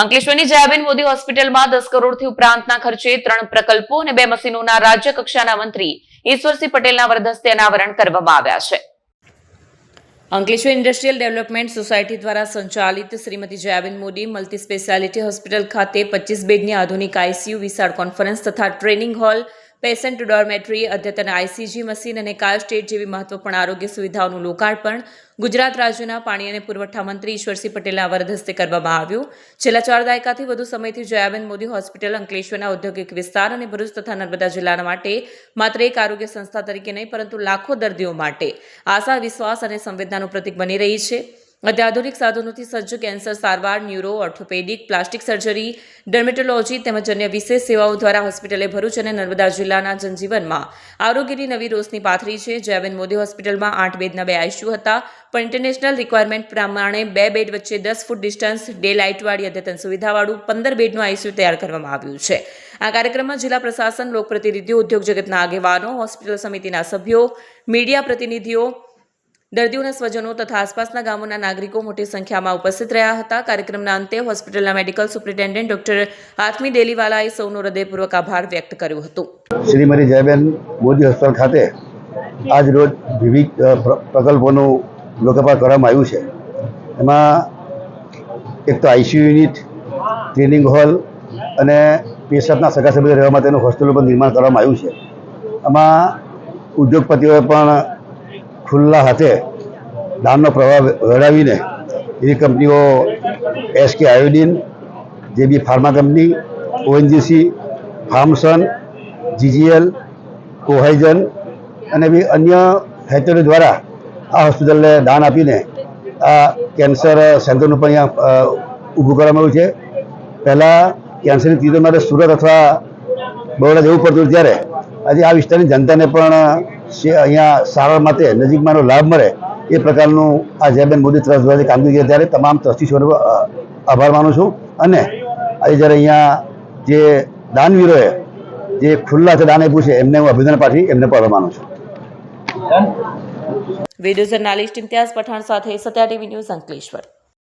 અંકલેશ્વરની જયાબેન મોદી હોસ્પિટલમાં દસ કરોડથી ઉપરાંતના ખર્ચે ત્રણ પ્રકલ્પો અને બે મશીનોના રાજ્ય કક્ષાના મંત્રી ઈશ્વરસિંહ પટેલના વરદસ્તે અનાવરણ કરવામાં આવ્યા છે. અંકલેશ્વર ઇન્ડસ્ટ્રીયલ ડેવલપમેન્ટ સોસાયટી દ્વારા સંચાલિત Shrimati Jayaben Modi multi speciality hospital ખાતે પચીસ બેડની આધુનિક આઈસીયુ વિશાળ કોન્ફરન્સ તથા ટ્રેનિંગ હોલ પેશન્ટ ડોરમેટરી, અદ્યતન આઈસીજી મશીન અને કાર સ્ટેટ જેવી મહત્વપૂર્ણ આરોગ્ય સુવિધાઓનું લોકાર્પણ ગુજરાત રાજ્યના પાણી અને પુરવઠા મંત્રી ઈશ્વરસિંહ પટેલના વરદહસ્તે કરવામાં આવ્યું. છેલ્લા ચાર દાયકાથી વધુ સમયથી જયાબેન મોદી હોસ્પિટલ, અંકલેશ્વરના ઔદ્યોગિક વિસ્તાર અને ભરૂચ તથા નર્મદા જિલ્લાના માટે માત્ર એક આરોગ્ય સંસ્થા તરીકે નહીં, પરંતુ લાખો દર્દીઓ માટે આશા, વિશ્વાસ અને સંવેદનાનું પ્રતીક બની રહી છે. અત્યાધુનિક સાધનોથી સજ્જ કેન્સર સારવાર, neuro, orthopaedic, plastic surgery, dermatology તેમજ અન્ય વિશેષ સેવાઓ દ્વારા હોસ્પિટલે ભરૂચ અને નર્મદા જિલ્લાના જનજીવનમાં આરોગ્યની નવી રોશની પાથરી છે. જયાબેન મોદી હોસ્પિટલમાં આઠ બેડના બે આઈસીયુ હતા, પણ ઇન્ટરનેશનલ રિક્વાયરમેન્ટ પ્રમાણે બે બેડ વચ્ચે દસ ફૂટ ડિસ્ટન્સ, ડે લાઇટવાળી અદ્યતન સુવિધાવાળું પંદર બેડનું આઈસીયુ તૈયાર કરવામાં આવ્યું છે. આ કાર્યક્રમમાં જિલ્લા પ્રશાસન, લોકપ્રતિનિધિઓ, ઉદ્યોગ જગતના આગેવાનો, હોસ્પિટલ સમિતિના સભ્યો, મીડિયા પ્રતિનિધિઓ દર્દીઓના સ્વજનો તથા આસપાસના ગામોના નાગરિકો મોટી સંખ્યામાં ઉપસ્થિત રહ્યા હતા. કાર્યક્રમના અંતે હોસ્પિટલના મેડિકલ સુપ્રિન્ટેન્ડન્ટ ડોક્ટર આત્મી ડેલીવાલાએ સૌનો હૃદયપૂર્વક આભાર વ્યક્ત કર્યો હતો. શ્રીમતી જયબેન મોદી હોસ્પિટલ ખાતે આજ રોજ વિવિધ પ્રકલ્પોનું લોકાર્પણ કરવામાં આવ્યું છે. એમાં એક તો આઈસીયુ યુનિટ, ક્લિનિંગ હોલ અને પેશન્ટના સગા સભ્યો રહેવા માટેનું હોસ્પિટલ પણ નિર્માણ કરવામાં આવ્યું છે. આમાં ઉદ્યોગપતિઓએ પણ ખુલ્લા હાથે દાનનો પ્રવાહ વડાવીને એવી કંપનીઓ SK iodine, JB pharma company, ONGC, Pharmson, GGL, Cohizon અને બી અન્ય ફેક્ટરીઓ દ્વારા આ હોસ્પિટલને દાન આપીને આ કેન્સર સેન્ટરનું પણ અહીંયા ઊભું કરવામાં આવ્યું છે. પહેલાં કેન્સરની ચીજો માટે સુરત અથવા બરોડા જવું પડતું ત્યારે આજે આ વિસ્તારની જનતાને પણ અહીંયા સારવાર માટે નજીકમાંનો લાભ મળે એ પ્રકારનું આ જયબેન મોદી ટ્રસ્ટ દ્વારા કામગીરી ત્યારે તમામ ટ્રસ્ટીશ્વરનો અ, આભાર માનું છું. અને આજે જ્યારે અહીંયા જે દાનવીરોએ જે ખુલ્લા હાથે દાન આપ્યું છે એમને હું અભિનંદન પાઠવી એમને પણ આભાર માનું છું. વીડિયો જર્નાલિસ્ટ ઇમ્તિયાઝ પઠાણ સાથે સત્યા ટીવી ન્યૂઝ અંકલેશ્વર.